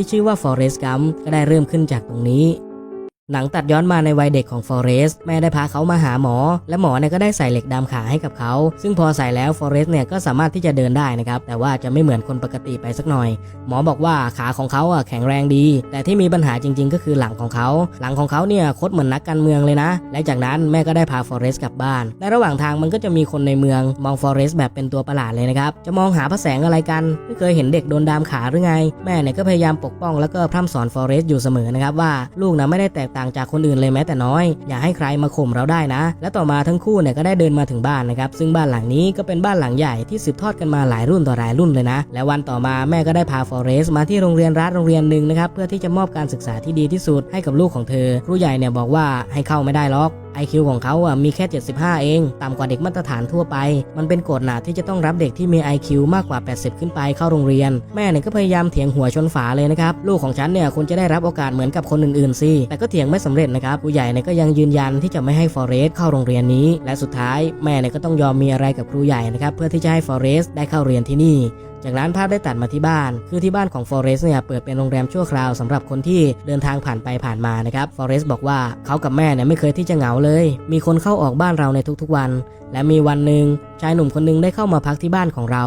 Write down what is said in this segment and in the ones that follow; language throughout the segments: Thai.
ที่ชื่อว่าฟอเรสต์กัมก็ได้เริ่มขึ้นจากตรงนี้ หนังตัดย้อนมาในวัยเด็กของฟอเรสต์แม่ได้พาเขามาหาหมอ และหมอเนี่ยก็ได้ใส่เหล็กดามขาให้กับเขา ซึ่งพอใส่แล้วฟอเรสต์เนี่ยก็สามารถที่จะเดินได้นะครับแต่ว่าจะไม่เหมือนคนปกติไปสักหน่อย หมอบอกว่าขาของเขาอะแข็งแรงดี แต่ที่มีปัญหาจริง ๆ ก็คือหลังของเขา หลังของเขาเนี่ยคดเหมือนนักการเมืองเลยนะ และจากนั้นแม่ก็ได้พาฟอเรสต์กลับบ้านในระหว่างทางมันก็จะมีคนในเมืองมองฟอเรสต์แบบเป็นตัวประหลาดเลยนะครับจะมองหาพระแสงอะไรกันไม่เคยเห็นเด็กโดนดามขาหรือไง แม่เนี่ยก็พยายามปกป้องแล้วก็พร่ำสอนฟอเรสต์อยู่เสมอนะครับว่าลูกนะไม่ได้แตกต่างจากคนอื่นเลยแม้แต่น้อย อย่าให้ใครมาข่มเราได้นะ และต่อมาทั้งคู่เนี่ยก็ได้เดินมาถึงบ้านนะครับ ซึ่งบ้านหลังนี้ก็เป็นบ้านหลังใหญ่ที่สืบทอดกันมาหลายรุ่นต่อหลายรุ่นเลยนะ และวันต่อมาแม่ก็ได้พาฟอเรสต์มาที่โรงเรียนรัฐโรงเรียนหนึ่งนะครับเพื่อที่จะมอบการศึกษาที่ดีที่สุดให้กับลูกของเธอ ครูใหญ่เนี่ยบอกว่าให้เข้าไม่ได้หรอก IQ ของเขาอะมีแค่ 75 เอง ต่ำกว่าเด็กมาตรฐานทั่วไป มันเป็นกฎหนาที่จะต้องรับเด็กที่มี IQ มากกว่า 80 ขึ้นไปเข้าโรงเรียน แม่เนี่ยก็พยายามเถียงหัวชนฝาเลยนะครับ ลูกของฉันเนี่ยควรจะได้รับโอกาสเหมือนกับคนอื่นๆสิแต่ก็เถียงไม่สำเร็จนะครับผู้ใหญ่เนี่ยก็ยังยืนยันที่จะไม่ให้ฟอเรสต์เข้าโรงเรียนนี้ และสุดท้ายแม่เนี่ยก็ต้องยอมมีอะไรกับครูใหญ่นะครับเพื่อที่จะให้ฟอเรสต์ได้เข้าเรียนที่นี่ จากนั้นภาพได้ตัดมาที่บ้าน คือที่บ้านของฟอเรสต์เนี่ยเปิดเป็นโรงแรมชั่วคราวสำหรับคนที่เดินทางผ่านไปผ่านมานะครับฟอเรสต์บอกว่าเขากับแม่เนี่ยไม่เคยที่จะเหงาเลย มีคนเข้าออกบ้านเราในทุกๆวัน และมีวันหนึ่งชายหนุ่มคนหนึงได้เข้ามาพักที่บ้านของเรา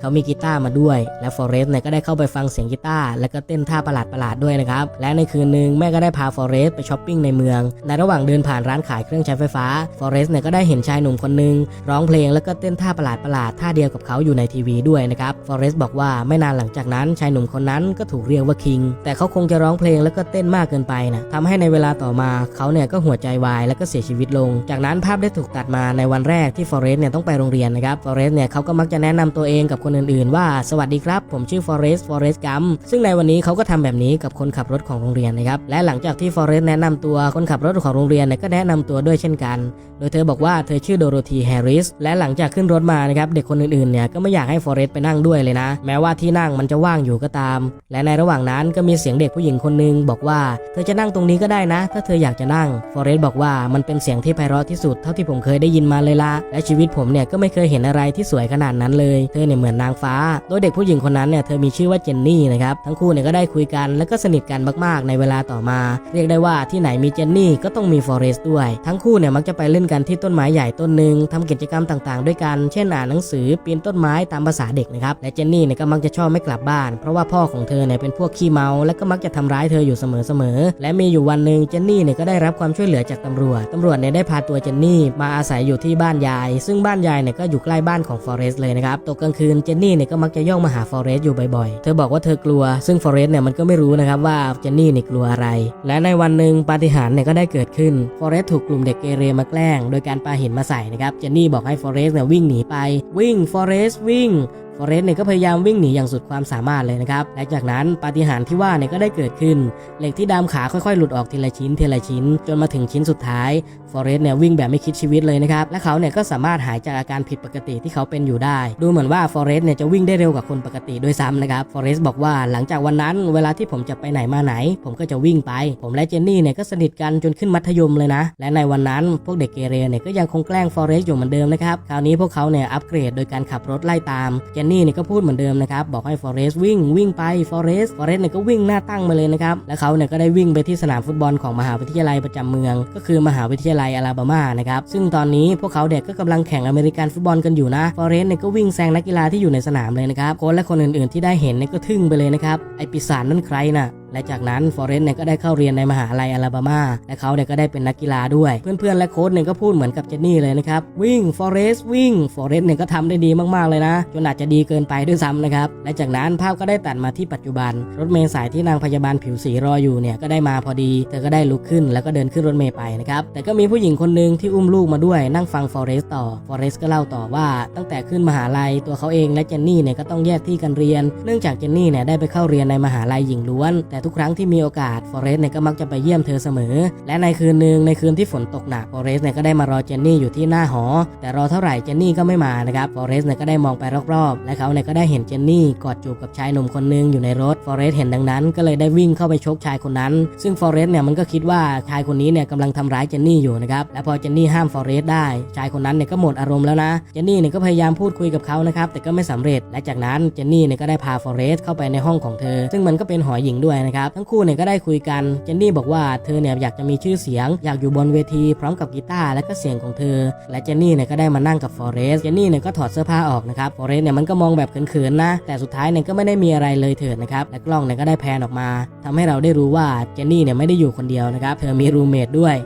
เขามีกีตาร์มาด้วย และฟอเรสต์เนี่ยก็ได้เข้าไปฟังเสียงกีตาร์แล้วก็เต้นท่าประหลาดๆด้วยนะครับ และในคืนหนึ่งแม่ก็ได้พาฟอเรสต์ไปช้อปปิ้งในเมือง ในระหว่างเดินผ่านร้านขายเครื่องใช้ไฟฟ้าฟอเรสต์เนี่ยก็ได้เห็นชายหนุ่มคนหนึ่งร้องเพลงแล้วก็เต้นท่าประหลาดๆท่าเดียวกับเขาอยู่ในทีวีด้วยนะครับฟอเรสต์บอกว่าไม่นานหลังจากนั้นชายหนุ่มคนนั้นก็ถูกเรียกว่าคิงแต่เขาคงจะร้องเพลงแล้วก็เต้นมากเกินไปนะทำให้ในเวลาต่อมาเขาเนี่ยก็หัวใจวายแล้วก็เสียชีวิตลง จากนั้นภาพได้ถูกตัดมาในวันแรกที่ฟอเรสต์เนี่ยต้องไปโรงเรียนนะครับฟอเรสต์เนี่ยเขาก็มักจะแนะนำตัวเองกับคนอื่นๆ ว่าสวัสดีครับ ผมชื่อฟอเรสต์ฟอเรสต์กัมซึ่งในวันนี้เขาก็ทำแบบนี้กับคนขับรถของโรงเรียนนะครับ และหลังจากที่ฟอเรสต์แนะนำตัวคนขับรถของโรงเรียนเนี่ยก็แนะนำตัวด้วยเช่นกัน โดยเธอบอกว่าเธอชื่อโดโรธีแฮร์ริส และหลังจากขึ้นรถมานะครับเด็กคนอื่นๆ เนี่ยก็ไม่อยากให้ฟอเรสต์ไปนั่งด้วยเลยนะ แม้ว่าที่นั่งมันจะว่างอยู่ก็ตาม และในระหว่างนั้นก็มีเสียงเด็กผู้หญิงคนหนึงบอกว่าเธอจะนั่งตรงนี้ก็ได้นะ ถ้าเธออยากจะนั่งฟอเรสต์บอกว่ามันเป็นเสียงที่ไพเราะที่สุดเท่าที่ผมเคยได้ยินมาเลยละและชีวิตผมเนี่ยก็ไม่เคยเห็นอะไรที่สวยขนาดนั้นเลย เธอเนี่ยเหมือนนางฟ้า โดยเด็กผู้หญิงคนนั้นเนี่ยเธอมีชื่อว่าเจนนี่นะครับทั้งคู่เนี่ยก็ได้คุยกันและก็สนิทกันมากๆ ในเวลาต่อมา เรียกได้ว่าที่ไหนมีเจนนี่ก็ต้องมีฟอเรสต์ด้วย ทั้งคู่เนี่ยมักจะไปเล่นกันที่ต้นไม้ใหญ่ต้นหนึ่งทำกิจกรรมต่างๆ ด้วยกัน เช่นอ่านหนังสือปีนต้นไม้ตามภาษาเด็กนะครับและเจนนี่เนี่ยก็มักจะชอบไม่กลับบ้าน เพราะว่าพ่อของเธอเนี่ยเป็นพวกขี้เมา และก็มักจะทำร้ายเธออยู่เสมอๆและมีอยู่วันหนึ่งเจนนี่เนี่ยก็ได้รับความช่วยเหลือจากตำรวจตำรวจเนี่ยได้พาตัวเจนนี่มาอาศัยอยู่ที่บ้านยาย ซึ่งบ้านยายเนี่ยก็อยู่ใกล้บ้านของฟอเรสต์เลยนะครับตกกลางคืนเจนนี่เนี่ยก็มักจะย่องมาหาฟอเรสต์อยู่บ่อยๆ เธอบอกว่าเธอกลัว ซึ่งฟอเรสต์เนี่ยมันก็ไม่รู้นะครับว่าเจนนี่เนี่ยกลัวอะไร และในวันหนึ่งปาฏิหาริย์เนี่ยก็ได้เกิดขึ้น ฟอเรสต์ถูกกลุ่มเด็กเกเรมาแกล้ง โดยการปาหินมาใส่นะครับ เจนนี่บอกให้ฟอเรสต์เนี่ยวิ่งหนีไป วิ่ง ฟอเรสต์วิ่งฟอเรสต์เนี่ยก็พยายามวิ่งหนีอย่างสุดความสามารถเลยนะครับ และจากนั้นปาฏิหาริย์ที่ว่าเนี่ยก็ได้เกิดขึ้น เหล็กที่ดามขาค่อยๆ หลุดออกทีละชิ้นทีละชิ้น จนมาถึงชิ้นสุดท้าย อเรสต์เนี่ยวิ่งแบบไม่คิดชีวิตเลยนะครับ และเขาเนี่ยก็สามารถหายจากอาการผิดปกติที่เขาเป็นอยู่ได้ ดูเหมือนว่าฟอเรสต์เนี่ยจะวิ่งได้เร็วกว่าคนปกติด้วยซ้ำนะครับฟอเรสต์บอกว่าหลังจากวันนั้นเวลาที่ผมจะไปไหนมาไหน ผมก็จะวิ่งไป ผมและเจนนี่เนี่ยก็สนิทกันจนขึ้นมัธยมเลยนะ และในวันนั้นพวกเด็กเกเรเนี่ยก็ยังคงแกล้งฟอเรสต์อยู่เหมือนเดิมนะครับ คราวนี้พวกเขาเนี่ยอัปเกรดโดยการขับรถไล่ตาม เจนนี่เนี่ยก็พูดเหมือนเดิมนะครับ บอกให้ฟอเรสต์วิ่งวิ่งไปฟอเรสต์ฟอเรสเนี่ยก็วิ่งหน้าตั้งมาเลยนะครับ และเขาเนี่ยก็ได้วิ่งไปที่สนามฟุตบอลของมหาวิทยาลัยประจำเมือง ก็คือมหาวิทยาลัยอลาบามานะครับซึ่งตอนนี้พวกเขาเด็กก็กำลังแข่งอเมริกันฟุตบอลกันอยู่นะฟอเรสต์เนี่ยก็วิ่งแซงนักกีฬาที่อยู่ในสนามเลยนะครับโค้ชและคนอื่นๆที่ได้เห็นเนี่ยก็ทึ่งไปเลยนะครับไอปีศาจนั่นใครน่ะ และจากนั้นฟอเรสต์เนี่ยก็ได้เข้าเรียนในมหาลัยอลาบามา และเขาเนี่ยก็ได้เป็นนักกีฬาด้วย เพื่อนๆ และโค้ชเนี่ยก็พูดเหมือนกับเจนนี่เลยนะครับ วิ่งฟอเรสต์วิ่งฟอเรสต์เนี่ยก็ทำได้ดีมากๆเลยนะ จนอาจจะดีเกินไปด้วยซ้ำนะครับ และจากนั้นภาพก็ได้ตัดมาที่ปัจจุบัน รถเมล์สายที่นางพยาบาลผิวสีรออยู่เนี่ยก็ได้มาพอดี เธอก็ได้ลุกขึ้นแล้วก็เดินขึ้นรถเมล์ไปนะครับ แต่ก็มีผู้หญิงคนหนึ่งที่อุ้มลูกมาด้วยนั่งฟังฟอเรสต์ต่อฟอเรสต์ก็เล่าต่อว่าตั้งแต่ขึ้นมหาลัยตัวเขาเองและเจนนี่เนี่ยก็ต้องแยกที่กันเรียน เนื่องจากเจนนี่เนี่ยได้ไปเข้าเรียนในมหาลัยหญิงล้วนแต่ทุกครั้งที่มีโอกาสฟอเรสเนี่ยก็มักจะไปเยี่ยมเธอเสมอ และในคืนหนึ่งในคืนที่ฝนตกหนักฟอเรสเนี่ยก็ได้มารอเจนนี่อยู่ที่หน้าหอ แต่รอเท่าไหร่เจนนี่ก็ไม่มานะครับฟอเรสเนี่ยก็ได้มองไปรอบๆ และเขาเนี่ยก็ได้เห็นเจนนี่กอดจูบกับชายหนุ่มคนหนึงอยู่ในรถฟอเรสเห็นดังนั้น ก็เลยได้วิ่งเข้าไปชกชายคนนั้น ซึ่งฟอเรสเนี่ยมันก็คิดว่าชายคนนี้เนี่ยกำลังทำร้ายเจนนี่อยู่นะครับและพอเจนนี่ห้ามฟอเรสได้ชายคนนั้นเนี่ยก็หมดอารมณ์แล้วนะเจนนี่เนี่ยก็พยายามพูดคุยกับเขานะครับแต่ก็ไม่สำเร็จ และจากนั้นเจนนี่เนี่ยก็ได้พาฟอเรสเข้าไปในห้องของเธอ ซึ่งมันก็เป็นหอหญิงด้วยนะครับทั้งคู่เนี่ยก็ได้คุยกันเจนนี่บอกว่าเธอเนี่ยอยากจะมีชื่อเสียง อยากอยู่บนเวทีพร้อมกับกีตาร์และก็เสียงของเธอ และเจนนี่เนี่ยก็ได้มานั่งกับฟอเรสเจนนี่เนี่ยก็ถอดเสื้อผ้าออกนะครับฟอเรสเนี่ยมันก็มองแบบเขินๆนะ แต่สุดท้ายเนี่ยก็ไม่ได้มีอะไรเลยเถิดนะครับและกล้องเนี่ยก็ได้แพนออกมาทำให้เราได้รู้ว่าเจนนี่เนี่ยไม่ได้อยู่คนเดียวนะครับเธอมีรูเมทด้วย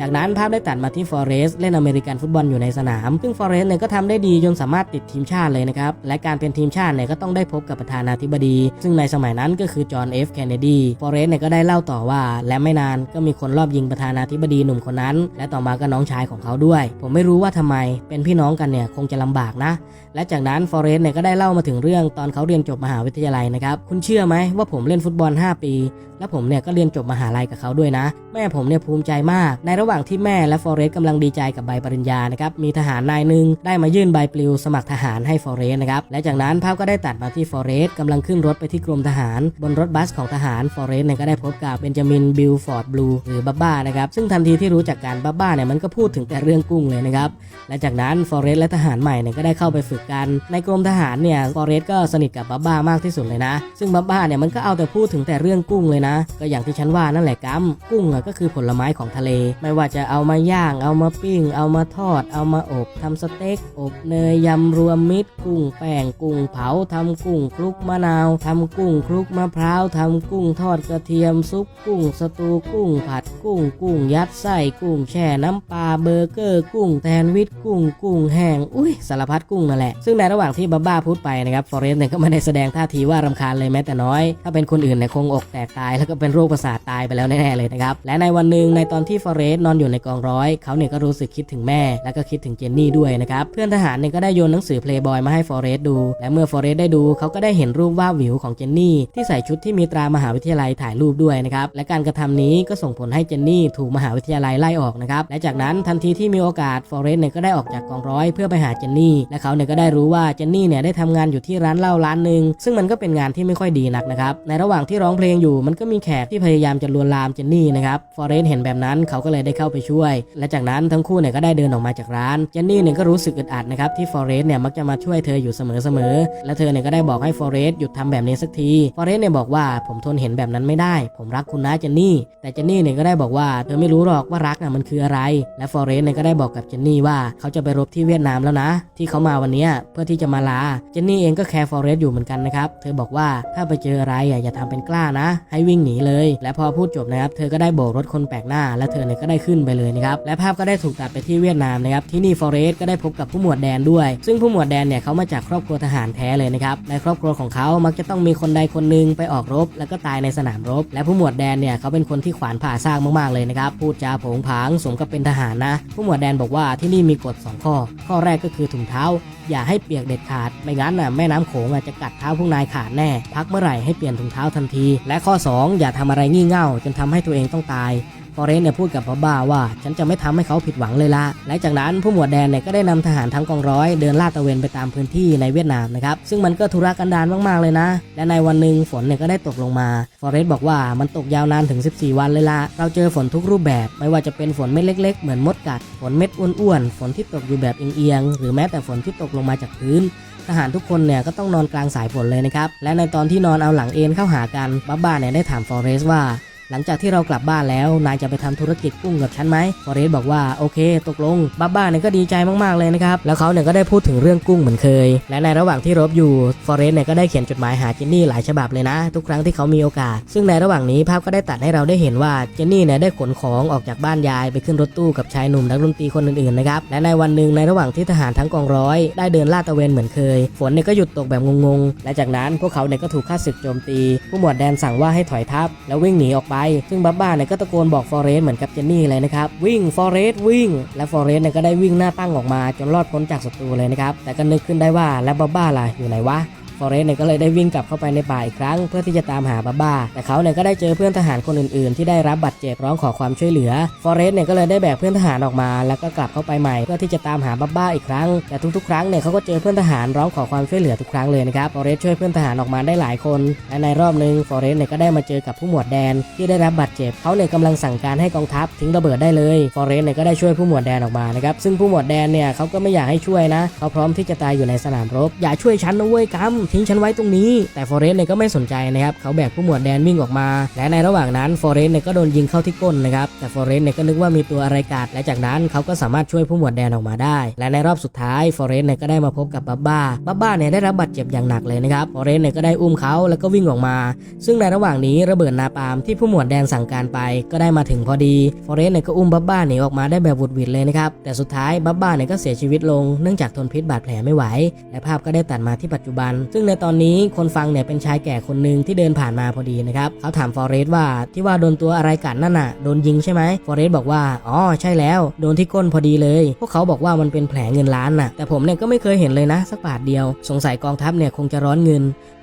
จากนั้นภาพได้ตัดมาที่ฟอเรสเล่นอเมริกันฟุตบอลอยู่ในสนาม ซึ่งฟอเรสเนี่ยก็ทำได้ดีจนสามารถติดทีมชาติเลยนะครับ และการเป็นทีมชาติเนี่ยก็ต้องได้พบกับประธานาธิบดี ซึ่งในสมัยนั้นก็คือจอห์นเอฟเคนเนดีฟอเรสเนี่ยก็ได้เล่าต่อว่า และไม่นานก็มีคนรอบยิงประธานาธิบดีหนุ่มคนนั้น และต่อมาก็น้องชายของเขาด้วย ผมไม่รู้ว่าทำไมเป็นพี่น้องกันเนี่ยคงจะลำบากนะและจากนั้นฟอเรสเนี่ยก็ได้เล่ามาถึงเรื่องตอนเขาเรียนจบมหาวิทยาลัยนะครับ คุณเชื่อไหมว่าผมเล่นฟุตบอล 5 ปี และผมเนี่ยก็เรียนจบมหาลัยกับเขาด้วยนะ แม่ผมเนี่ยภูมิใจมาก ในระหว่างที่แม่และฟอเรสกำลังดีใจกับใบปริญญานะครับ มีทหารนายหนึ่งได้มายื่นใบปลิวสมัครทหารให้ฟอเรสนะครับ และจากนั้นภาพก็ได้ตัดมาที่ฟอเรสกำลังขึ้นรถไปที่กรมทหาร บนรถบัสของทหารฟอเรสเนี่ยก็ได้พบกับเบนจามินบิลฟอร์ดบลูหรือบับบ้านะครับ ซึ่งทันทีที่รู้จักการบับบ้าเนี่ยมันก็พูดถึงแต่เรื่องกุ้งเลยนะครับ และจากนั้นฟอเรสและทหารใหม่เนี่ยก็ได้เข้าไปฝึกกัน ในกรมทหารเนี่ยฟอเรสก็สนิทกับบับบ้ามากที่สุดเลยนะ ซึ่งบับบ้าเนี่ยมันก็เอาแต่พูดถึงแต่เรื่องกุ้งเลยนะ ก็อย่างที่ฉันว่านั่นแหละกัมกุ้งอะก็คือผลไม้ของทะเล ไม่ว่าจะเอามาย่าง เอามาปิ้ง เอามาทอด เอามาอบทำสเต็ก อบเนยยำรวมมิตร กุ้งแป้งกุ้งเผาทำกุ้งคลุกมะนาวทำกุ้งคลุกมะพร้าวทำกุ้งทอดกระเทียมซุปกุ้งสตูกุ้งผัดกุ้งกุ้งยัดไส้กุ้งแช่น้ำปลาเบอร์เกอร์กุ้งแซนวิชกุ้งกุ้งแห้งอุ้ยสารพัดกุ้งนั่นแหละซึ่งในระหว่างที่บับบ้าพูดไปนะครับฟอเรสเนี่ยก็ไม่ได้แสดงท่าทีว่ารำคาญเลยแม้แต่น้อย ถ้าเป็นคนอื่นเนี่ยคงอกแตกตาย แล้วก็เป็นโรคประสาทตายไปแล้วแน่ๆเลยนะครับ และในวันหนึ่งในตอนที่ฟอเรสนอนอยู่ในกองร้อย เขาเนี่ยก็รู้สึกคิดถึงแม่ แล้วก็คิดถึงเจนนี่ด้วยนะครับ เพื่อนทหารเนี่ยก็ได้โยนหนังสือเพลย์บอยมาให้ฟอเรสดู และเมื่อฟอเรสได้ดูเขาก็ได้เห็นรูปว่าวิวของเจนนี่ที่ใส่ชุดที่มีตรามหาวิทยาลัยถ่ายรูปด้วยนะครับ และการกระทำนี้ก็ส่งผลให้เจนนี่ถูกมหาวิทยาลัยไล่ออกนะครับ และจากนั้นทันทีที่มีโอกาสฟอเรสเนี่ยก็ได้ออกจากกองร้อยเพื่อไปหาเจนนี่และเขาเนี่ยก็ไได้รู้ว่าเจนนี่เนี่ยได้ทำงานอยู่ที่ร้านเหล้าร้านหนึ่งซึ่งมันก็เป็นงานที่ไม่ค่อยดีนักนะครับในระหว่างที่ร้องเพลงอยู่มันก็มีแขกที่พยายามจะลวนลามเจนนี่นะครับฟอเรสเห็นแบบนั้นเขาก็เลยได้เข้าไปช่วย และจากนั้นทั้งคู่เนี่ยก็ได้เดินออกมาจากร้านเจนนี่เนี่ยก็รู้สึกอึดอัดนะครับที่ฟอเรสเนี่ยมักจะมาช่วยเธออยู่เสมอๆและเธอเนี่ยก็ได้บอกให้ฟอเรสหยุดทำแบบนี้สักทีฟอเรสเนี่ยบอกว่าผมทนเห็นแบบนั้นไม่ได้ ผมรักคุณนะเจนนี่ แต่เจนนี่เนี่ยก็ได้บอกว่าเธอไม่รู้หรอกว่ารักน่ะมันคืออะไร และฟอเรสเนี่ยก็ได้บอกกับเจนนี่ว่าเขาจะไปรบที่เวียดนามแล้วนะ ที่เขามาวันเนี้ยเพื่อที่จะมาลา เจนนี่เองก็แคร์ฟอเรสอยู่เหมือนกันนะครับ เธอบอกว่าถ้าไปเจออะไรอย่าทำเป็นกล้านะ ให้วิ่งหนีเลย และพอพูดจบนะครับ เธอก็ได้โบกรถคนแปลกหน้า และเธอเนี่ยก็ได้ขึ้นไปเลยนะครับ และภาพก็ได้ถูกตัดไปที่เวียดนามนะครับ ที่นี่ฟอเรสก็ได้พบกับผู้หมวดแดนด้วย ซึ่งผู้หมวดแดนเนี่ยเขามาจากครอบครัวทหารแท้เลยนะครับ ในครอบครัวของเขามักจะต้องมีคนใดคนหนึ่งไปออกรบ แล้วก็ตายในสนามรบ และผู้หมวดแดนเนี่ยเขาเป็นคนที่ขวานผ่าซากมากๆเลยนะครับพูดจาโผงผางสมกับเป็นทหารนะ ผู้หมวดแดนบอกว่าที่นี่มีกฎสองข้อ ข้อแรกก็คือถุงเท้า อย่าให้เปียกเด็ดขาด ไม่งั้นน่ะแม่น้ำโขงจะกัดเท้าพวกนายขาดแน่ พักเมื่อไหร่ให้เปลี่ยนถุงเท้าทันที และข้อ 2 อย่าทำอะไรงี่เง่าจนทำให้ตัวเองต้องตาย ฟอเรสเนี่ยพูดกับบ้าว่าฉันจะไม่ทำให้เขาผิดหวังเลยละและจากนั้นผู้หมวดแดนเนี่ยก็ได้นำทหารทั้งกองร้อยเดินลาดตระเวนไปตามพื้นที่ในเวียดนามนะครับซึ่งมันก็ทุรกันดารมากๆเลยนะ และในวันหนึ่งฝนเนี่ยก็ได้ตกลงมาฟอเรสบอกว่ามันตกยาวนานถึง 14 วันเลยละเราเจอฝนทุกรูปแบบ ไม่ว่าจะเป็นฝนเม็ดเล็ก ๆ เหมือนมดกัด ฝนเม็ดอ้วนๆฝนที่ตกอยู่แบบเอียงๆหรือแม้แต่ฝนที่ตกลงมาจากพื้นทหารทุกคนเนี่ยก็ต้องนอนกลางสายฝนเลยนะครับ และในตอนที่นอนเอาหลังเอ็นเข้าหากันบับบ้าเนี่ยได้ถามฟอเรสว่า หลังจากที่เรากลับบ้านแล้ว นายจะไปทำธุรกิจกุ้งกับฉันไหมฟอเรสบอกว่าโอเค ตกลงบับบ้าเนี่ยก็ดีใจมากๆเลยนะครับ แล้วเขาเนี่ยก็ได้พูดถึงเรื่องกุ้งเหมือนเคย และในระหว่างที่รบอยู่ฟอเรสเนี่ยก็ได้เขียนจดหมายหาเจนนี่หลายฉบับเลยนะ ทุกครั้งที่เขามีโอกาส ซึ่งในระหว่างนี้ภาพก็ได้ตัดให้เราได้เห็นว่าเจนนี่เนี่ยได้ขนของออกจากบ้านยายไปขึ้นรถตู้กับชายหนุ่มนักดนตรีคนอื่นๆนะครับและในวันหนึ่งในระหว่างที่ทหารทั้งกองร้อยได้เดินลาดตระเวนเหมือนเคย ฝนเนี่ยก็หยุดตกแบบงงๆและจากนั้นพวกเขาเนี่ยก็ถูกข้าศึกโจมตี ผู้หมวดแดนสั่งว่าให้ถอยทัพแล้ววิ่งหนีออกไปซึ่งบับบ้าเนี่ยก็ตะโกนบอกฟอเรสเหมือนกับเจนนี่เลยนะครับวิ่งฟอเรสวิ่ง และฟอเรสเนี่ยก็ได้วิ่งหน้าตั้งออกมาจนรอดพ้นจากศัตรูเลยนะครับแต่ก็นึกขึ้นได้ว่าแล้วบับบ้าล่ะอยู่ไหนวะ ฟอเรสเนี่ยก็เลยได้วิ่งกลับเข้าไปในป่าอีกครั้ง เพื่อที่จะตามหาบับบ้า แต่เขาเนี่ยก็ได้เจอเพื่อนทหารคนอื่นๆ ที่ได้รับบาดเจ็บร้องขอความช่วยเหลือฟอเรสเนี่ยก็เลยได้แบกเพื่อนทหารออกมา แล้วก็กลับเข้าไปใหม่เพื่อที่จะตามหาบับบ้าอีกครั้งแต่ทุกๆครั้งเนี่ยเขาก็เจอเพื่อนทหารร้องขอความช่วยเหลือทุกครั้งเลยนะครับฟอเรสช่วยเพื่อนทหารออกมาได้หลายคนและในรอบหนึ่งฟอเรสเนี่ยก็ได้มาเจอกับผู้หมวดแดนที่ได้รับบาดเจ็บเขาเนี่ยกำลังสั่งการให้กองทัพทิ้งระเบิดได้เลยฟอเรสเนี่ยก็ได้ช่วยผู้หมวดแดนออกมานะครับซึ่งผู้หมวดแดนเนี่ยเขาก็ไม่อยากให้ช่วยนะเขาพร้อมที่จะตายอยู่ในสนามรบอย่าช่วยฉันนะเว้ยกัมทิ้งฉันไว้ตรงนี้ แต่ฟอเรสเนี่ยก็ไม่สนใจนะครับเขาแบกผู้หมวดแดนวิ่งออกมา และในระหว่างนั้นฟอเรสเนี่ยก็โดนยิงเข้าที่ก้นนะครับแต่ฟอเรสเนี่ยก็นึกว่ามีตัวอะไรกัดและจากนั้นเขาก็สามารถช่วยผู้หมวดแดนออกมาได้ และในรอบสุดท้ายฟอเรสเนี่ยก็ได้มาพบกับบับบ้าบับบ้าเนี่ยได้รับบาดเจ็บอย่างหนักเลยนะครับฟอเรสเนี่ยก็ได้อุ้มเขาแล้วก็วิ่งออกมา ซึ่งในระหว่างนี้ระเบิดนาปามที่ผู้หมวดแดนสั่งการไปก็ได้มาถึงพอดีฟอเรสเนี่ยก็อุ้มบับบ้าหนีออกมาได้แบบวุดวิดเลยนะครับแต่สุดท้ายบับบ้าเนี่ยก็เสียชีวิตลงเนื่องจากทนพิษบาดแผลไม่ไหว และภาพก็ได้ตัดมาที่ปัจจุบันซึ่งึ่งในตอนนี้คนฟังเนี่ยเป็นชายแก่คนหนึ่งที่เดินผ่านมาพอดีนะครับเขาถามฟอเรสว่าที่ว่าโดนตัวอะไรกัดนั่นน่ะโดนยิงใช่ไหมฟอเรสบอกว่าอ๋อใช่แล้ว โดนที่ก้นพอดีเลย พวกเขาบอกว่ามันเป็นแผลเงินล้านน่ะแต่ผมเนี่ยก็ไม่เคยเห็นเลยนะสักบาทเดียว สงสัยกองทัพเนี่ยคงจะร้อนเงิน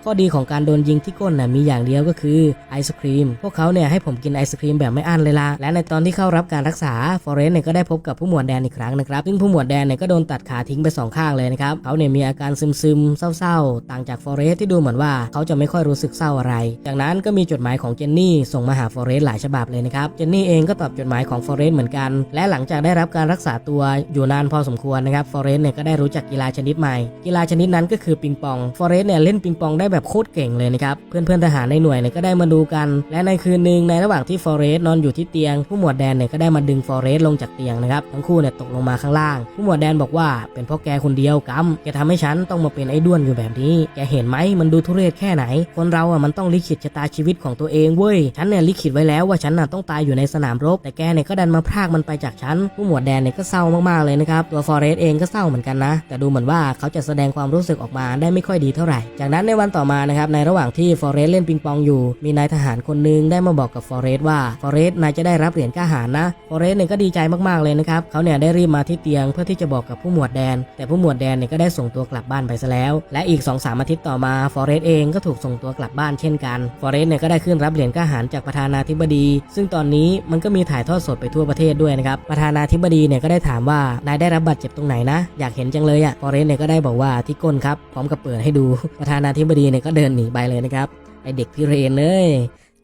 ข้อดีของการโดนยิงที่ก้นน่ะมีอย่างเดียวก็คือไอศครีม พวกเขาเนี่ยให้ผมกินไอศครีมแบบไม่อั้นเลยละและในตอนที่เข้ารับการรักษาฟอเรสเนี่ยก็ได้พบกับผู้หมวดแดนอีกครั้งนะครับซึ่งผู้หมวดแดนเนี่ยก็โดนตัดขาทิ้งไปสองข้างเลยนะครับเขาเนี่ยมีอาการซึมๆเศร้าๆ ต่างจากฟอเรสที่ดูเหมือนว่าเขาจะไม่ค่อยรู้สึกเศร้าอะไร จากนั้นก็มีจดหมายของเจนนี่ส่งมาหาฟอเรสหลายฉบับเลยนะครับเจนนี่เองก็ตอบจดหมายของฟอเรสเหมือนกัน และหลังจากได้รับการรักษาตัวอยู่นานพอสมควรนะครับฟอเรสเนี่ยก็ได้รู้จักกีฬาชนิดใหม่ กีฬาชนิดนั้นก็คือปิงปองฟอเรสเนี่ยเล่นปิงปองได้แบบโคตรเก่งเลยนะครับ เพื่อนๆทหารในหน่วยเนี่ยก็ได้มาดูกัน และในคืนหนึ่งในระหว่างที่ฟอเรสนอนอยู่ที่เตียง ผู้หมวดแดนเนี่ยก็ได้มาดึงฟอเรสลงจากเตียงนะครับทั้งคู่เนี่ยตกลงมาข้างล่าง ผู้หมวดแดนบอกว่าเป็นเพราะแกคนเดียวกัมแกทำให้ฉันต้องมาเป็นไอ้ด้วนอยู่แบบนี้ แกเห็นไหมมันดูทุเรศแค่ไหน คนเราอะมันต้องลิขิตชะตาชีวิตของตัวเองเว้ยฉันเนี่ยลิขิตไว้แล้วว่าฉันน่ะต้องตายอยู่ในสนามรบแต่แกเนี่ยก็ดันมาพรากมันไปจากฉันผู้หมวดแดนเนี่ยก็เศร้ามากๆเลยนะครับตัวฟอเรสเองก็เศร้าเหมือนกันนะ แต่ดูเหมือนว่าเขาจะแสดงความรู้สึกออกมาได้ไม่ค่อยดีเท่าไหร่ จากนั้นในวันต่อมานะครับในระหว่างที่ฟอเรสเล่นปิงปองอยู่ มีนายทหารคนหนึงได้มาบอกกับฟอเรสว่าฟอเรสนายจะได้รับเหรียญกล้าหาญนะฟอเรสเนี่ยก็ดีใจมากๆเลยนะครับเขาเนี่ยได้รีบมาที่เตียงเพื่อที่จะบอกกับผู้หมวดแดน แต่ผู้หมวดแดนเนี่ยก็ได้ส่งตัวกลับบ้านไปซะแล้ว และอีก2อสามอาทิตย์ต่อมาฟอเรสเองก็ถูกส่งตัวกลับบ้านเช่นกันฟอเรสเนี่ยก็ได้ขึ้นรับเหรียญกล้าหาญจากประธานาธิบดี ซึ่งตอนนี้มันก็มีถ่ายทอดสดไปทั่วประเทศด้วยนะครับประธานาธิบดีเนี่ยก็ได้ถามว่านายได้รับบาดเจ็บตรงไหนนะ อยากเห็นจังเลยอะ่ะฟอเรสเนี่ยก็ได้บอกว่าที่ก้นครับพร้อมกับเปิดให้ดูประธานาธิบดีเนี่ยก็เดินหนีไปเลยนะครับไอเด็กพิเรนเลย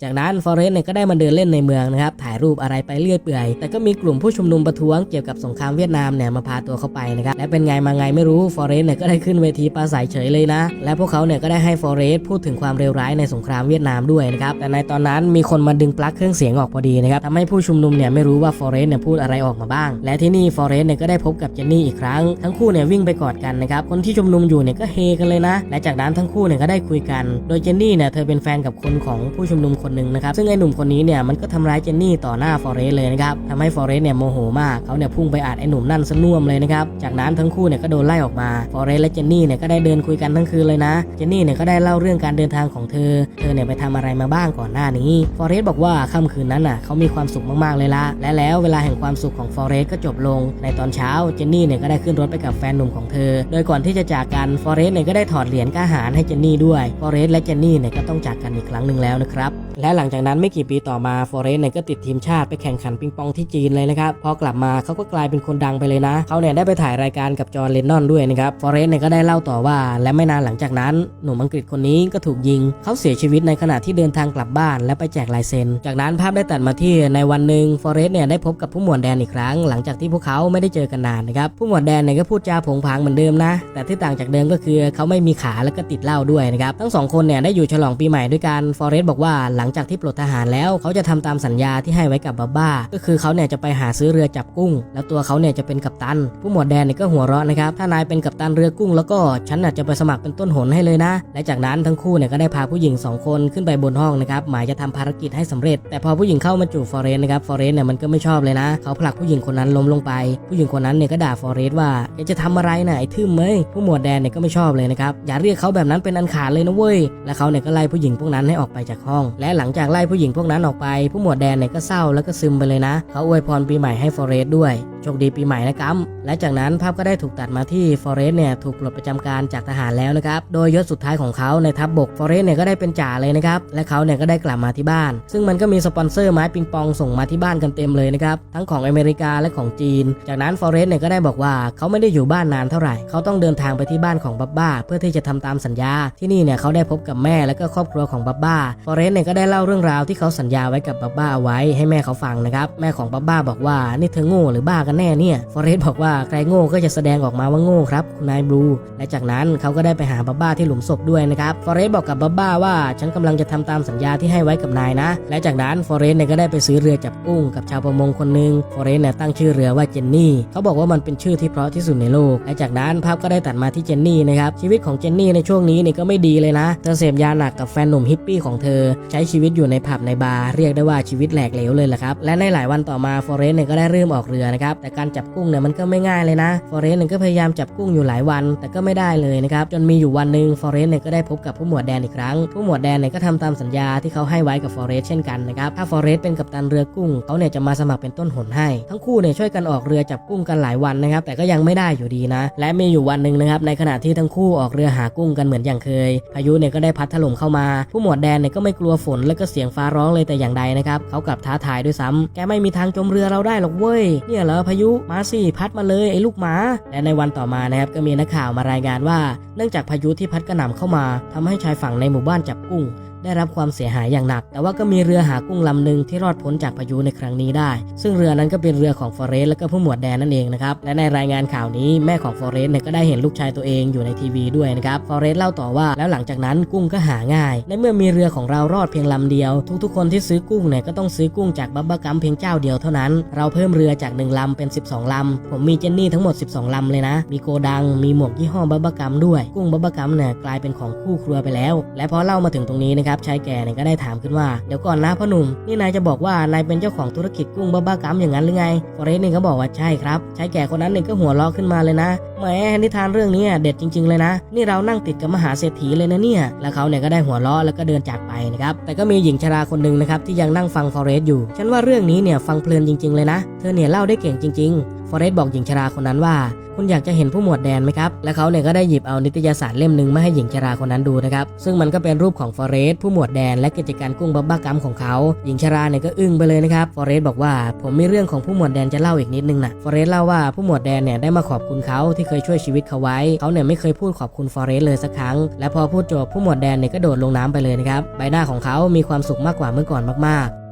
จากนั้นฟอเรสเนี่ยก็ได้มาเดินเล่นในเมืองนะครับถ่ายรูปอะไรไปเรื่อยเปื่อย แต่ก็มีกลุ่มผู้ชุมนุมประท้วงเกี่ยวกับสงครามเวียดนามเนี่ยมาพาตัวเข้าไปนะครับและเป็นไงมาไงไม่รู้ฟอเรสเนี่ยก็ได้ขึ้นเวทีปราศัยเฉยเลยนะ และพวกเขาเนี่ยก็ได้ให้ฟอเรสพูดถึงความเลวร้ายในสงครามเวียดนามด้วยนะครับแต่ในตอนนั้นมีคนมาดึงปลั๊กเครื่องเสียงออกพอดีนะครับทำให้ผู้ชุมนุมเนี่ยไม่รู้ว่าฟอเรสเนี่ยพูดอะไรออกมาบ้าง และที่นี่ฟอเรสเนี่ยก็ได้พบกับเจนนี่อีกครั้ง ทั้งคู่เนี่ยวิ่งไปกอดกันนะครับคนที่ชุมนุมอยู่เนี่ยก็เฮกันเลยนะ และจากนั้นทั้งคู่เนี่ยก็ได้คุยกัน โดยเจนนี่เนี่ยเธอเป็นแฟนกับคนของผู้ชุมนุมคนหนึ่งนะครับซึ่งไอ้หนุ่มคนนี้เนี่ยมันก็ทำร้ายเจนนี่ต่อหน้าฟอเรสเลยนะครับทำให้ฟอเรสเนี่ยโมโหมากเขาเนี่ยพุ่งไปอัดไอ้หนุ่มนั่นซะน่วมเลยนะครับจากนั้นทั้งคู่เนี่ยก็โดนไล่ออกมาฟอเรสและเจนนี่เนี่ยก็ได้เดินคุยกันทั้งคืนเลยนะเจนนี่เนี่ยก็ได้เล่าเรื่องการเดินทางของเธอ เธอเนี่ยไปทำอะไรมาบ้างก่อนหน้านี้ฟอเรสบอกว่าค่ำคืนนั้นน่ะเขามีความสุขมากๆเลยละและแล้วเวลาแห่งความสุขของฟอเรสก็จบลง ในตอนเช้าเจนนี่เนี่ยก็ได้ขึ้นรถไปกับแฟนหนุ่มของเธอ โดยก่อนที่จะจากกันฟอเรสเนี่ยก็ได้ถอดเหรียญก้าหาญให้เจนนี่ด้วยฟอเรสและเจนนี่เนี่ยก็ต้องจากกันอีกครั้งหนึ่งแล้วนะครับและหลังจากนั้นไม่กี่ปีต่อมาฟอเรสเนี่ยก็ติดทีมชาติไปแข่งขันปิงปองที่จีนเลยนะครับพอกลับมาเขาก็กลายเป็นคนดังไปเลยนะเขาเนี่ยได้ไปถ่ายรายการกับจอร์นเลนนอนด้วยนะครับฟอเรสเนี่ยก็ได้เล่าต่อว่า และไม่นานหลังจากนั้นหนุ่มอังกฤษคนนี้ก็ถูกยิง เขาเสียชีวิตในขณะที่เดินทางกลับบ้าน และไปแจกลายเซ็น จากนั้นภาพได้ตัดมาที่ในวันหนึ่งฟอเรสเนี่ยได้พบกับผู้หมวดแดนอีกครั้ง หลังจากที่พวกเขาไม่ได้เจอกันนานนะครับผู้หมวดแดนเนี่ยก็พูดจาผงผางเหมือนเดิมนะ แต่ที่ต่างจากเดิมก็คือเขาไม่มีขาแล้วก็ติดเหล้าด้วยนะครับทั้งสองคนเนี่ยได้อยู่ฉลองปีใหม่ด้วยกันฟอเรสบอกว่าหลัังจากที่ปลดทหารแล้วเขาจะทำตามสัญญาที่ให้ไว้กับบับบ้า ก็คือเขาเนี่ยจะไปหาซื้อเรือจับกุ้ง แล้วตัวเขาเนี่ยจะเป็นกัปตัน ผู้หมวดแดนเนี่ยก็หัวเราะนะครับถ้านายเป็นกัปตันเรือกุ้ง แล้วก็ฉันน่ะจะไปสมัครเป็นต้นหนให้เลยนะ และจากนั้นทั้งคู่เนี่ยก็ได้พาผู้หญิงสองคนขึ้นไปบนห้องนะครับหมายจะทำภารกิจให้สำเร็จ แต่พอผู้หญิงเข้ามาจูบฟอเรสนะครับฟอเรสเนี่ยมันก็ไม่ชอบเลยนะเขาผลักผู้หญิงคนนั้นล้มลงไป ผู้หญิงคนนั้นเนี่ยก็ด่าฟอเรสว่าแกจะทำอะไรนะไอ้ทึมเมยผู้หมวดแดนเนี่ยก็ไม่ชอบเลยนะครับอย่าเรียกเขาแบบนั้นเป็นอันขาดเลยนะเว้ยและเขาเนี่ยก็ไล่ผู้หญิงพวกนั้นให้ออกไปจากห้อง และหลังจากไล่ผู้หญิงพวกนั้นออกไป ผู้หมวดแดนเนี่ยก็เศร้าแล้วก็ซึมไปเลยนะ เขาอวยพรปีใหม่ให้ฟอเรสด้วยโชคดีปีใหม่นะกัมและจากนั้นภาพก็ได้ถูกตัดมาที่ฟอเรสเนี่ยถูกปลดประจำการจากทหารแล้วนะครับ โดยยศสุดท้ายของเขาในทัพบบกฟอเรสเนี่ยก็ได้เป็นจ่าเลยนะครับ และเขาเนี่ยก็ได้กลับมาที่บ้าน ซึ่งมันก็มีสปอนเซอร์ไม้ปิงปองส่งมาที่บ้านกันเต็มเลยนะครับ ทั้งของอเมริกาและของจีน จากนั้นฟอเรสเนี่ยก็ได้บอกว่าเขาไม่ได้อยู่บ้านนานเท่าไหร่ เขาต้องเดินทางไปที่บ้านของบับบ้า เพื่อที่จะทำตามสัญญา ที่นี่เนี่ยเขาได้พบกับแม่และก็ครอบครัวของบับบ้า ฟอเรสเนี่ยก็ได้เล่าเรื่องราวที่เขาสัญญาไว้กับบับบ้าเอาไว้ให้แม่เขาฟังนะครับ แม่ของบับบ้าบอกว่านี่เธอโง่หรือบ้ากันแน่เนี่ยฟอเรสบอกว่าใครโง่ก็จะแสดงออกมาว่าโง่ครับคุณนายบลูและจากนั้นเขาก็ได้ไปหาบับบ้าที่หลุมศพด้วยนะครับฟอเรสบอกกับบับบ้าว่าฉันกำลังจะทำตามสัญญาที่ให้ไว้กับนายนะ และจากนั้นฟอเรสเนี่ยก็ได้ไปซื้อเรือจับกุ้งกับชาวประมงคนหนึ่งฟอเรสเนี่ยตั้งชื่อเรือว่าเจนนี่เขาบอกว่ามันเป็นชื่อที่เพราะที่สุดในโลก และจากนั้นภาพก็ได้ตัดมาที่เจนนี่นะครับชีวิตของเจนนี่ในช่วงนี้เนี่ยก็ไม่ดีเลยนะเธอเสพยาหนักกับแฟนหนุ่มฮิปปี้ของเธอใช้ชีวิตอยู่ในผับในบาร์เรียกได้ว่าชีวิตแหลกเหลวเลยแหละครับและในหลายวันต่อมาฟอเรสเนี่ยก็ได้เริ่มออกเรือนะครับแต่การจับกุ้งเนี่ยมันก็ไม่ง่ายเลยนะฟอเรสเนี่ยก็พยายามจับกุ้งอยู่หลายวัน แต่ก็ไม่ได้เลยนะครับจนมีอยู่วันหนึ่งฟอเรสเนี่ยก็ได้พบกับผู้หมวดแดนอีกครั้ง ผู้หมวดแดนเนี่ยก็ทำตามสัญญาที่เขาให้ไว้กับฟอเรสเช่นกันนะครับถ้าฟอเรสเป็นกัปตันเรือกุ้งเขาเนี่ยจะมาสมัครเป็นต้นหนให้ทั้งคู่เนี่ยช่วยกันออกเรือจับกุ้งกันหลายวันนะครับแต่ก็ยังไม่ได้อยู่ดีนะ และมีอยู่วันหนึ่งนะครับในขณะที่ทั้งคู่ออกเรือหากุ้งกันเหมือนอย่างเคยพายุเนี่ยก็ได้พัดถล่มเข้ามา ผู้หมวดแดนเนี่ยก็ไม่กลัวฝนและก็เสียงฟ้าร้องเลยแต่อย่างใดนะครับเขากลับท้าทายด้วยซ้ำแกไม่มีทางจมเรือเราได้หรอกเว้ย เนี่ยเหรอพายุมาสิพัดมาเลยไอ้ลูกหมา และในวันต่อมานะครับก็มีนักข่าวมารายงานว่า เนื่องจากพายุที่พัดกระหน่ำเข้ามาทำให้ชายฝั่งในหมู่บ้านจับกุ้ง ได้รับความเสียหายอย่างหนัก แต่ว่าก็มีเรือหากุ้งลำหนึ่งที่รอดพ้นจากพายุในครั้งนี้ได้ ซึ่งเรือนั้นก็เป็นเรือของฟอเรสและก็ผู้หมวดแดนนั่นเองนะครับและในรายงานข่าวนี้แม่ของฟอเรสเนี่ยก็ได้เห็นลูกชายตัวเองอยู่ในทีวีด้วยนะครับฟอเรสเล่าต่อว่าแล้วหลังจากนั้นกุ้งก็หาง่ายในเมื่อมีเรือของเรารอดเพียงลำเดียว ทุกๆ คนที่ซื้อกุ้งเนี่ยก็ต้องซื้อกุ้งจากบับบ้ากัมเพียงเจ้าเดียวเท่านั้น เราเพิ่มเรือจากหนึ่งลำเป็น 12ลำผมมีเจนนี่ทั้งหมด 12ลำเลยนะ มีโกดังมีหมวกยี่ห้อบับบ้ากัมด้วยกุ้งบับบ้ากัมเนี่ยกลายเป็นของคู่ครัวไปแล้ว และพอเล่ามาถึงตรงนี้นะครับชายแก่เนี่ยก็ได้ถามขึ้นว่าเดี๋ยวก่อนนะพ่อหนุ่มนี่นายจะบอกว่านายเป็นเจ้าของธุรกิจกุ้งบ้าบ้ากัมอย่างนั้นหรือไงฟอเรสเนี่ยก็บอกว่าใช่ครับชายแก่คนนั้นเนี่ยก็หัวเราะขึ้นมาเลยนะแหมนิทานเรื่องนี้เด็ดจริง ๆ เลยนะ นี่เรานั่งติดกับมหาเศรษฐีเลยนะเนี่ย แล้วเขาเนี่ยก็ได้หัวเราะแล้วก็เดินจากไปนะครับ แต่ก็มีหญิงชราคนหนึ่งนะครับที่ยังนั่งฟังฟอเรสอยู่ ฉันว่าเรื่องนี้เนี่ยฟังเพลินจริง ๆ เลยนะ เธอเนี่ยเล่าได้เก่งจริง ๆ อเรสบอกหญิงชราคนนั้นว่า คุณอยากจะเห็นผู้หมวดแดนไหมครับ และเขาเนี่ยก็ได้หยิบเอานิตยสารเล่มหนึ่งมาให้หญิงชราคนนั้นดูนะครับ ซึ่งมันก็เป็นรูปของฟอเรสผู้หมวดแดนและกิจการกุ้งบับบ้ากัมของเขา หญิงชราเนี่ยก็อึ้งไปเลยนะครับ ฟอเรสบอกว่าผมมีเรื่องของผู้หมวดแดนจะเล่าอีกนิดนึงนะฟอเรสเล่าว่าผู้หมวดแดนเนี่ยได้มาขอบคุณเขาที่เคยช่วยชีวิตเขาไว้ เขาเนี่ยไม่เคยพูดขอบคุณฟอเรสเลยสักครั้ง และพอพูดจบผู้หมวดแดนเนี่ยก็โดดลงน้ำไปเลยนะครับ ใบหน้าของเขามีความสุขมากกว่าเมื่อก่อนมากๆ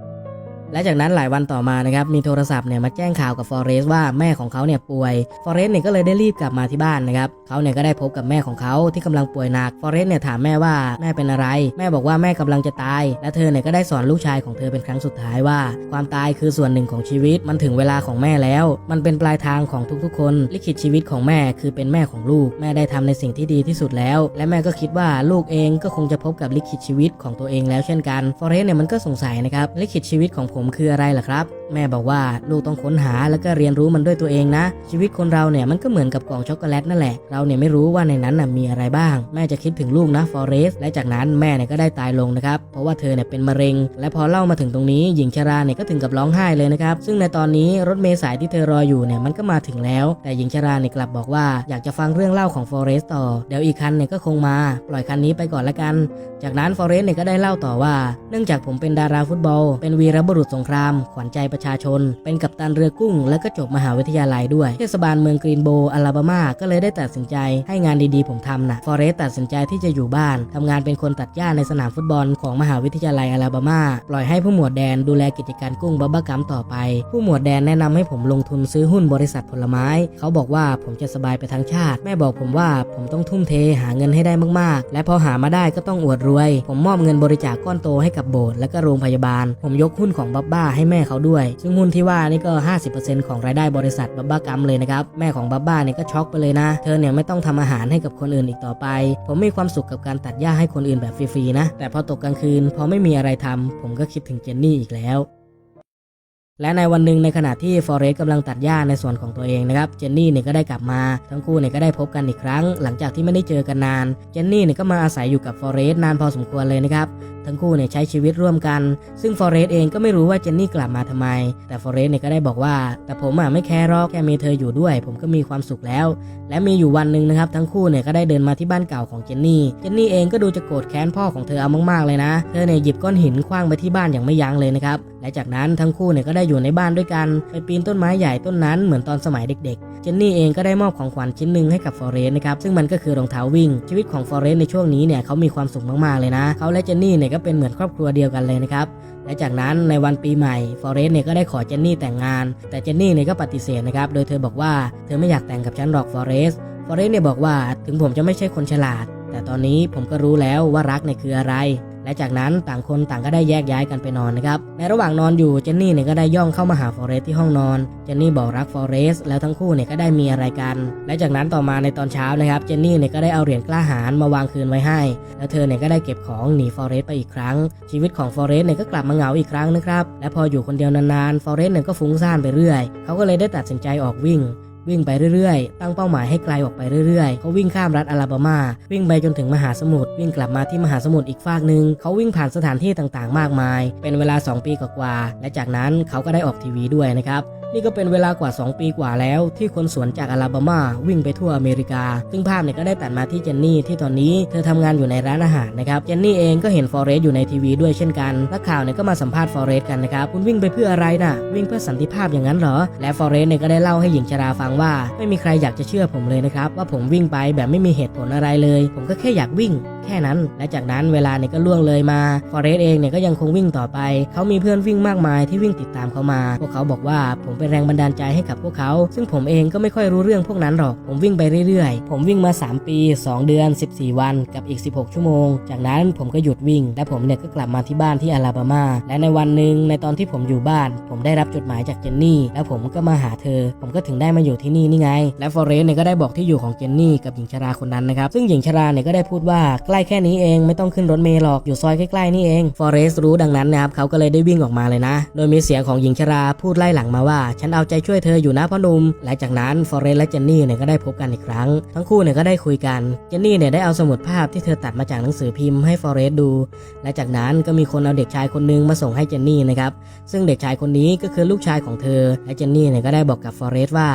และจากนั้นหลายวันต่อมานะครับมีโทรศัพท์เนี่ยมาแจ้งข่าวกับฟอเรสว่าแม่ของเขาเนี่ยป่วยฟอเรสเนี่ยก็เลยได้รีบกลับมาที่บ้านนะครับเขาเนี่ยก็ได้พบกับแม่ของเขาที่กำลังป่วยหนักฟอเรสเนี่ยถามแม่ว่าแม่เป็นอะไร แม่บอกว่าแม่กำลังจะตาย และเธอเนี่ยก็ได้สอนลูกชายของเธอเป็นครั้งสุดท้ายว่า ความตายคือส่วนหนึ่งของชีวิตมันถึงเวลาของแม่แล้ว มันเป็นปลายทางของทุกๆ คน ลิขิตชีวิตของแม่คือเป็นแม่ของลูก แม่ได้ทำในสิ่งที่ดีที่สุดแล้ว และแม่ก็คิดว่าลูกเองก็คงจะพบกับลิขิตชีวิตของตัวเองแล้วเช่นกันฟอเรสเนี่ยมันก็สงสัยนะครับลิขิตชีวิตของผมมคืออะไรล่ะครับ แม่บอกว่าลูกต้องค้นหาแล้วก็เรียนรู้มันด้วยตัวเองนะ ชีวิตคนเราเนี่ยมันก็เหมือนกับกล่องช็อกโกแลตนั่นแหละ เราเนี่ยไม่รู้ว่าในนั้นน่ะมีอะไรบ้าง แม่จะคิดถึงลูกนะฟอเรสและจากนั้นแม่เนี่ยก็ได้ตายลงนะครับ เพราะว่าเธอเนี่ยเป็นมะเร็ง และพอเล่ามาถึงตรงนี้ หญิงชราเนี่ยก็ถึงกับร้องไห้เลยนะครับ ซึ่งในตอนนี้รถเมล์สายที่เธอรออยู่เนี่ยมันก็มาถึงแล้ว แต่หญิงชราเนี่ยกลับบอกว่าอยากจะฟังเรื่องเล่าของฟอเรสต่อ เดี๋ยวอีกคันเนี่ยก็คงมา ปล่อยคันนี้ไปก่อนละกัน จากนั้นฟอเรสเนี่ยก็ได้เล่าต่อว่า เนื่องจากผมเป็นดาราฟุตบอล เป็นวีรบุรุษสงครามขวัญใจประชาชน เป็นกัปตันเรือกุ้ง และก็จบมหาวิทยาลัยด้วย เทศบาลเมืองกรีนโบว์อลาบามาก็เลยได้ตัดสินใจให้งานดีๆผมทำนะฟอเรสตัดสินใจที่จะอยู่บ้านทำงานเป็นคนตัดหญ้าในสนามฟุตบอลของมหาวิทยาลัยอลาบามา ปล่อยให้ผู้หมวดแดนดูแลกิจการกุ้งบับบ้ากัมต่อไป ผู้หมวดแดนแนะนำให้ผมลงทุนซื้อหุ้นบริษัทผลไม้ เขาบอกว่าผมจะสบายไปทั้งชาติ แม่บอกผมว่าผมต้องทุ่มเทหาเงินให้ได้มากๆ และพอหามาได้ก็ต้องอวดรวย ผมมอบเงินบริจาคก้อนโตให้กับโบสถ์และก็โรงพยาบาล ผมยกหุ้นของบับบ้าให้แม่เขาด้วยซึ่งหุ้นที่ว่านี่ก็ 50%ของรายได้บริษัทบับบ้ากัมเลยนะครับ แม่ของบับบ้าเนี่ยก็ช็อกไปเลยนะ เธอเนี่ยไม่ต้องทำอาหารให้กับคนอื่นอีกต่อไป ผมมีความสุขกับการตัดหญ้าให้คนอื่นแบบฟรีๆนะ แต่พอตกกลางคืนพอไม่มีอะไรทำผมก็คิดถึงเจนนี่อีกแล้วและในวันหนึ่งในขณะที่ฟอเรสกำลังตัดหญ้าในส่วนของตัวเองนะครับ เจนนี่เนี่ยก็ได้กลับมา ทั้งคู่เนี่ยก็ได้พบกันอีกครั้ง หลังจากที่ไม่ได้เจอกันนาน เจนนี่เนี่ยก็มาอาศัยอยู่กับฟอเรสนานพอสมควรเลยนะครับทั้งคู่เนี่ยใช้ชีวิตร่วมกัน ซึ่งฟอเรสเองก็ไม่รู้ว่าเจนนี่กลับมาทำไม แต่ฟอเรสเนี่ยก็ได้บอกว่า แต่ผมอะไม่แคร์หรอกแค่มีเธออยู่ด้วย ผมก็มีความสุขแล้ว และมีอยู่วันหนึ่งนะครับ ทั้งคู่เนี่ยก็ได้เดินมาที่บ้านเก่าของเจนนี่เจนนี่เองก็ดูจะโกรธแค้นพ่อของเธอเอามากๆเลยนะ เธอเนี่ยหยิบก้อนหินคว้างไปที่บ้านอย่างไม่ยั้งเลยนะครับและจากนั้นทั้งคู่เนี่ยก็ได้อยู่ในบ้านด้วยกันไปปีนต้นไม้ใหญ่ต้นนั้นเหมือนตอนสมัยเด็กๆ เจนนี่เองก็ได้มอบของขวัญชิ้นหนึ่งให้กับฟอเรสนะครับซึ่งมันก็คือรองเท้าวิ่งชีวิตของฟอเรสในช่วงนี้เนี่ยเขามีความสุขมากๆเลยนะเขาและเจนนี่เนี่ยก็เป็นเหมือนครอบครัวเดียวกันเลยนะครับและจากนั้นในวันปีใหม่ฟอเรสเนี่ยก็ได้ขอเจนนี่แต่งงาน แต่เจนนี่เนี่ยก็ปฏิเสธนะครับโดยเธอบอกว่าเธอไม่อยากแต่งกับฉันหรอกฟอเรสฟอเรสเนี่ยบอกว่าถึงผมจะไม่ใช่คนฉลาด แต่ตอนนี้ผมก็รู้แล้วว่ารักเนี่ยคืออะไร และจากนั้นต่างคนต่างก็ได้แยกย้ายกันไปนอนนะครับ ในระหว่างนอนอยู่เจนนี่เนี่ยก็ได้ย่องเข้ามาหาฟอเรสที่ห้องนอน เจนนี่บอกรักฟอเรสแล้วทั้งคู่เนี่ยก็ได้มีอะไรกัน และจากนั้นต่อมาในตอนเช้านะครับ เจนนี่เนี่ยก็ได้เอาเหรียญกล้าหาญมาวางคืนไว้ให้ แล้วเธอเนี่ยก็ได้เก็บของหนีฟอเรสไปอีกครั้ง ชีวิตของฟอเรสเนี่ยก็กลับมาเหงาอีกครั้งนะครับ และพออยู่คนเดียวนานๆ ฟอเรสเนี่ยก็ฟุ้งซ่านไปเรื่อย เขาก็เลยได้ตัดสินใจออกวิ่ง วิ่งไปเรื่อยๆ ตั้งเป้าหมายให้ไกลออกไปเรื่อยๆ เขาวิ่งข้ามรัฐอลาบามา วิ่งไปจนถึงมหาสมุทร วิ่งกลับมาที่มหาสมุทรอีกฝากหนึ่ง เขาวิ่งผ่านสถานที่ต่างๆ มากมาย เป็นเวลา 2 ปีกว่าๆ และจากนั้นเขาก็ได้ออกทีวีด้วยนะครับ นี่ก็เป็นเวลากว่า 2 ปีกว่าแล้ว ที่คนสวนจากอลาบามาวิ่งไปทั่วอเมริกา ซึ่งภาพเนี่ยก็ได้ตัดมาที่เจนนี่ที่ตอนนี้เธอทำงานอยู่ในร้านอาหารนะครับ เจนนี่เองก็เห็นฟอเรสอยู่ในทีวีด้วยเช่นกันนักข่าวเนี่ยก็มาสัมภาษณ์ฟอเรสกันนะครับ คุณวิ่งไปเพื่ออะไรน่ะ วิ่งเพื่อสันติภาพอย่างนั้นเหรอ และฟอเรสเนี่ยก็ได้เล่าให้หญิงชราฟังว่า ไม่มีใครอยากจะเชื่อผมเลยนะครับว่าผมวิ่งไปแบบไม่มีเหตุผลอะไรเลย ผมก็แค่อยากวิ่งแค่นั้น และจากนั้นเวลาเนี่ยก็ล่วงเลยมา ฟอเรสเองเนี่ยก็ยังคงวิ่งต่อไป เขามีเพื่อนวิ่งมากมายที่วิ่งติดตามเขามา พวกเขาบอกว่าผมเป็นแรงบันดาลใจให้กับพวกเขา ซึ่งผมเองก็ไม่ค่อยรู้เรื่องพวกนั้นหรอก ผมวิ่งไปเรื่อยๆ ผมวิ่งมา 3 ปี 2 เดือน 14 วันกับอีก 16 ชั่วโมง จากนั้นผมก็หยุดวิ่ง และผมเนี่ยก็กลับมาที่บ้านที่อลาบามา และในวันหนึ่งในตอนที่ผมอยู่บ้าน ผมได้รับจดหมายจากเจนนี่ แล้วผมก็มาหาเธอ ผมก็ถึงได้มาอยู่ที่นี่นี่ไง และฟอเรสเนี่ยก็ได้บอกที่อยู่ของเจนนี่กับหญิงชราคนนั้นนะครับ ซึ่งหญิงชราเนี่ยก็ได้พูดว่าใกล้แค่นี้เองไม่ต้องขึ้นรถเมล์หรอกอยู่ซอยใกล้ๆนี่เองฟอเรสรู้ดังนั้นนะครับเขาก็เลยได้วิ่งออกมาเลยนะ โดยมีเสียงของหญิงชราพูดไล่หลังมาว่าฉันเอาใจช่วยเธออยู่นะพ่อหนุ่มและจากนั้นฟอเรสและเจนนี่เนี่ยก็ได้พบกันอีกครั้ง ทั้งคู่เนี่ยก็ได้คุยกัน เจนนี่เนี่ยได้เอาสมุดภาพที่เธอตัดมาจากหนังสือพิมพ์ให้ฟอเรสดู และจากนั้นก็มีคนเอาเด็กชายคนหนึงมาส่งให้เจนนี่นะครับ ซึ่งเด็กชายคนนี้ก็คือลูกชายของเธอ และเจนนี่เนี่ยก็ได้บอกกับฟอเรสว่า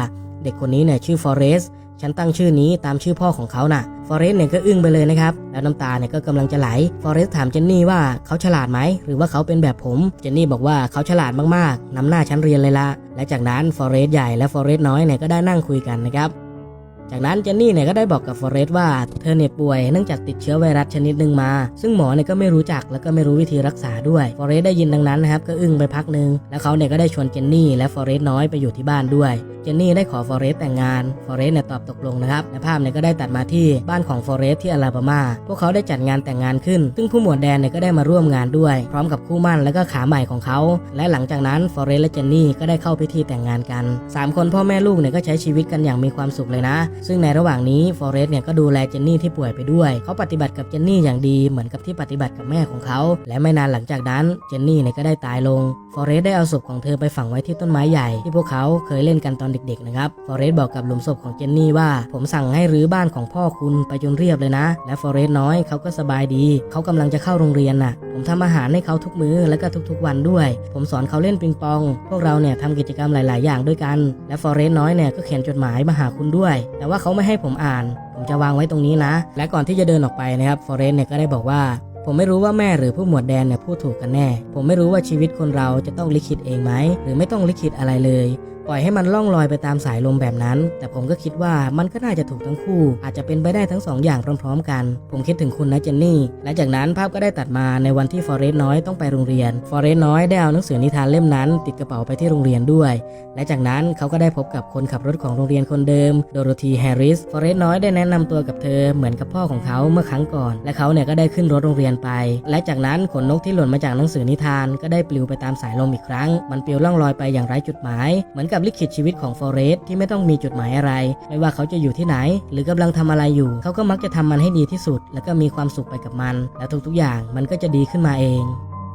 เด็กคนนี้เนี่ยชื่อฟอเรส ฉันตั้งชื่อนี้ตามชื่อพ่อของเขาน่ะฟอเรสเนี่ยก็อึ้งไปเลยนะครับ แล้วน้ำตาเนี่ยก็กำลังจะไหล ฟอเรสถามเจนนี่ว่าเขาฉลาดไหม หรือว่าเขาเป็นแบบผม เจนนี่บอกว่าเขาฉลาดมากๆนำหน้าชั้นเรียนเลยละและจากนั้นฟอเรสใหญ่และฟอเรสน้อยเนี่ยก็ได้นั่งคุยกันนะครับจากนั้นเจนนี่เนี่ยก็ได้บอกกับฟอเรสว่าเธอเนี่ยป่วยเนื่องจากติดเชื้อไวรัสชนิดหนึ่งมา ซึ่งหมอเนี่ยก็ไม่รู้จักแล้วก็ไม่รู้วิธีรักษาด้วยฟอเรสได้ยินดังนั้นนะครับก็อึ้งไปพักหนึ่งแล้วเขาเนี่ยก็ได้ชวนเจนนี่และฟอเรสน้อยไปอยู่ที่บ้านด้วย จนนี่ได้ขอฟอเรสแต่งงานฟอเรสเนี่ยตอบตกลงนะครับและภาพเนี่ยก็ได้ตัดมาที่บ้านของฟอเรสที่อลาบามา พวกเขาได้จัดงานแต่งงานขึ้น ซึ่งผู้หมวดแดนเนี่ยก็ได้มาร่วมงานด้วย พร้อมกับคู่มั่นและก็ขาใหม่ของเขา และหลังจากนั้นฟอเรสและเจนนี่ก็ได้เข้าพิธีแต่งงานกันสามคนพ่อแม่ลูกเนี่ยก็ใช้ชีวิตกันอย่างมีความสุขเลยนะ ซึ่งในระหว่างนี้ฟอเรสเนี่ยก็ดูแลเจนนี่ที่ป่วยไปด้วย เขาปฏิบัติกับเจนนี่อย่างดีเหมือนกับที่ปฏิบัติกับแม่ของเขา และไม่นานหลังจากนั้นเจนนี่เนี่ยก็ได้ตายลงฟอเรสได้เอาศพของเธอไปฝังไว้ที่ต้นไม้ใหญ่ที่พวกเขาเคยเล่นกันตอนเด็กๆนะครับฟอเรสบอกกับหลุมศพของเจนนี่ว่า ผมสั่งให้รื้อบ้านของพ่อคุณไปจนเรียบเลยนะ และฟอเรสน้อยเขาก็สบายดี เขากำลังจะเข้าโรงเรียนน่ะ ผมทำอาหารให้เขาทุกมื้อและก็ทุกๆวันด้วย ผมสอนเขาเล่นปิงปอง พวกเราเนี่ยทำกิจกรรมหลาย ๆ อย่างด้วยกัน และฟอเรสน้อยเนี่ยก็เขียนจดหมายมาหาคุณด้วย แต่ว่าเขาไม่ให้ผมอ่าน ผมจะวางไว้ตรงนี้นะ และก่อนที่จะเดินออกไปนะครับฟอเรสเนี่ยก็ได้บอกว่าผมไม่รู้ว่าแม่หรือผู้หมวดแดนเนี่ยพูดถูกกันแน่ ผมไม่รู้ว่าชีวิตคนเราจะต้องลิขิตเองไหม หรือไม่ต้องลิขิตอะไรเลย ปล่อยให้มันล่องลอยไปตามสายลมแบบนั้น แต่ผมก็คิดว่ามันก็น่าจะถูกทั้งคู่ อาจจะเป็นไปได้ทั้งสองอย่างพร้อมๆ กัน ผมคิดถึงคุณนะเจนนี่และจากนั้นภาพก็ได้ตัดมาในวันที่ฟอเรสน้อยต้องไปโรงเรียนฟอเรสน้อยได้เอาหนังสือนิทานเล่มนั้น ติดกระเป๋าไปที่โรงเรียนด้วย และจากนั้นเขาก็ได้พบกับคนขับรถของโรงเรียนคนเดิมโดโรธีแฮร์ริสฟอเรสน้อยได้แนะนำตัวกับเธอเหมือนกับพ่อของเขาเมื่อครั้งก่อน และเขาเนี่ยก็ได้ขึ้นรถโรงเรียนไป และจากนั้นขนนกที่หล่นมาจากหนังสือนิทานก็ได้ปลิวไปตามสายลมอีกครั้ง มันปลิวล่องลอยไปอย่างไร้จุดหมายเหมือนกับับลิขิตชีวิตของฟอเรสที่ไม่ต้องมีจุดหมายอะไร ไม่ว่าเขาจะอยู่ที่ไหน หรือกำลังทำอะไรอยู่ เขาก็มักจะทำมันให้ดีที่สุด แล้วก็มีความสุขไปกับมัน และทุกๆอย่างมันก็จะดีขึ้นมาเอง